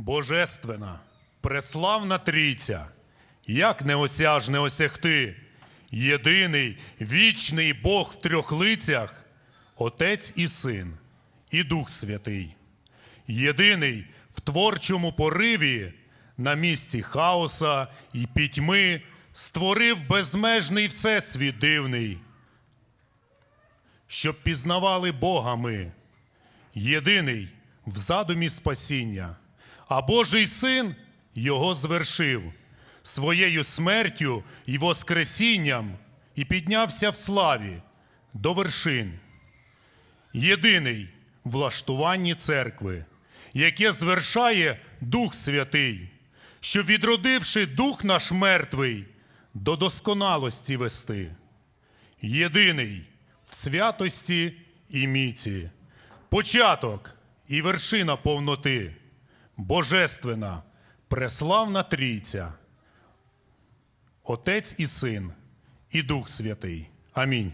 Божественна, преславна трійця, як неосяжне осягти, єдиний вічний Бог в трьох лицях, Отець і Син, і Дух Святий, єдиний в творчому пориві на місці хаоса і пітьми створив безмежний всесвіт дивний, щоб пізнавали Бога ми, єдиний в задумі спасіння, а Божий син його звершив своєю смертю і воскресінням і піднявся в славі до вершин. Єдиний влаштуванні церкви, яке звершає Дух Святий, що, відродивши дух наш мертвий, до досконалості вести. Єдиний в святості і міці, початок і вершина повноти, божественна, преславна трійця, Отець і Син, і Дух Святий. Амінь.